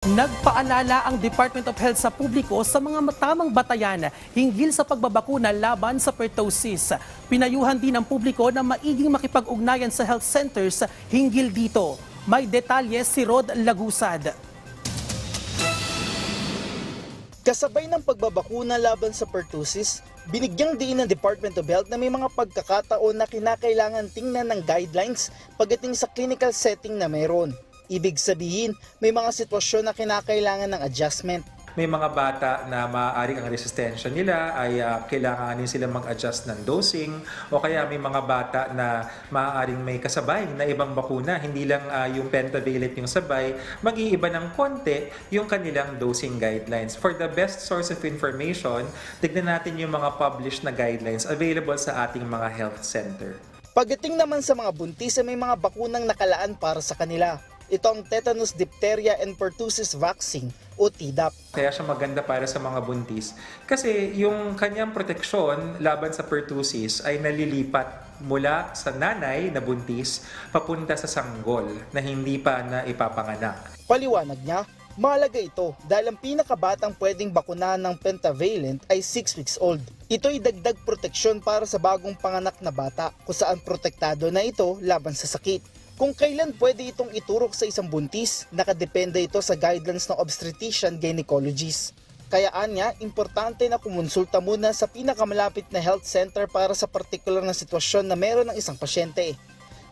Nagpaalala ang Department of Health sa publiko sa mga tamang batayan hinggil sa pagbabakuna laban sa pertussis. Pinayuhan din ang publiko na maiging makipag-ugnayan sa health centers hinggil dito. May detalye si Rod Lagusad. Kasabay ng pagbabakuna laban sa pertussis, binigyang diin ng Department of Health na may mga pagkakataon na kinakailangan tingnan ng guidelines pagdating sa clinical setting na meron. Ibig sabihin, may mga sitwasyon na kinakailangan ng adjustment. May mga bata na maaaring ang resistensya nila ay ah, kailangan din sila mag-adjust ng dosing o kaya may mga bata na maaaring may kasabay na ibang bakuna, hindi lang ah, yung pentavalent yung sabay, mag-iiba ng konti yung kanilang dosing guidelines. For the best source of information, tignan natin yung mga published na guidelines available sa ating mga health center. Pagdating naman sa mga buntis ay may mga bakunang nakalaan para sa kanila. Ito ang tetanus, diphtheria, and pertussis vaccine o TDAP. Kaya siya maganda para sa mga buntis. Kasi yung kanyang proteksyon laban sa pertussis ay nalilipat mula sa nanay na buntis papunta sa sanggol na hindi pa na ipapanganak. Paliwanag niya, mahalaga ito dahil ang pinakabatang pwedeng bakunahan ng pentavalent ay 6 weeks old. Ito ay dagdag proteksyon para sa bagong panganak na bata kung saan protektado na ito laban sa sakit. Kung kailan pwede itong iturok sa isang buntis, nakadepende ito sa guidelines ng obstetrician gynecologist. Kaya anya, importante na kumonsulta muna sa pinakamalapit na health center para sa partikular na sitwasyon na meron ng isang pasyente.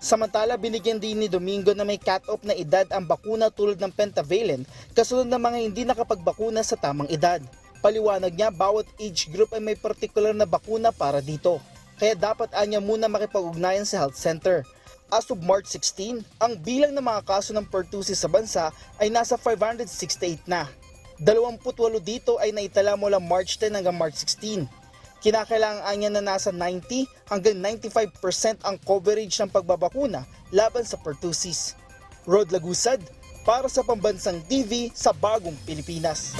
Samantala, binigyan din ni Domingo na may cut-off na edad ang bakuna tulad ng pentavalent kasunod ng mga hindi nakapagbakuna sa tamang edad. Paliwanag niya, bawat age group ay may partikular na bakuna para dito. Kaya dapat anya muna makipag-ugnayan sa health center. As of March 16, ang bilang ng mga kaso ng pertussis sa bansa ay nasa 568 na. 28 dito ay naitala mula March 10 hanggang March 16. Kinakailangan niya na nasa 90 hanggang 95% ang coverage ng pagbabakuna laban sa pertussis. Rod Lagusad para sa Pambansang TV sa Bagong Pilipinas.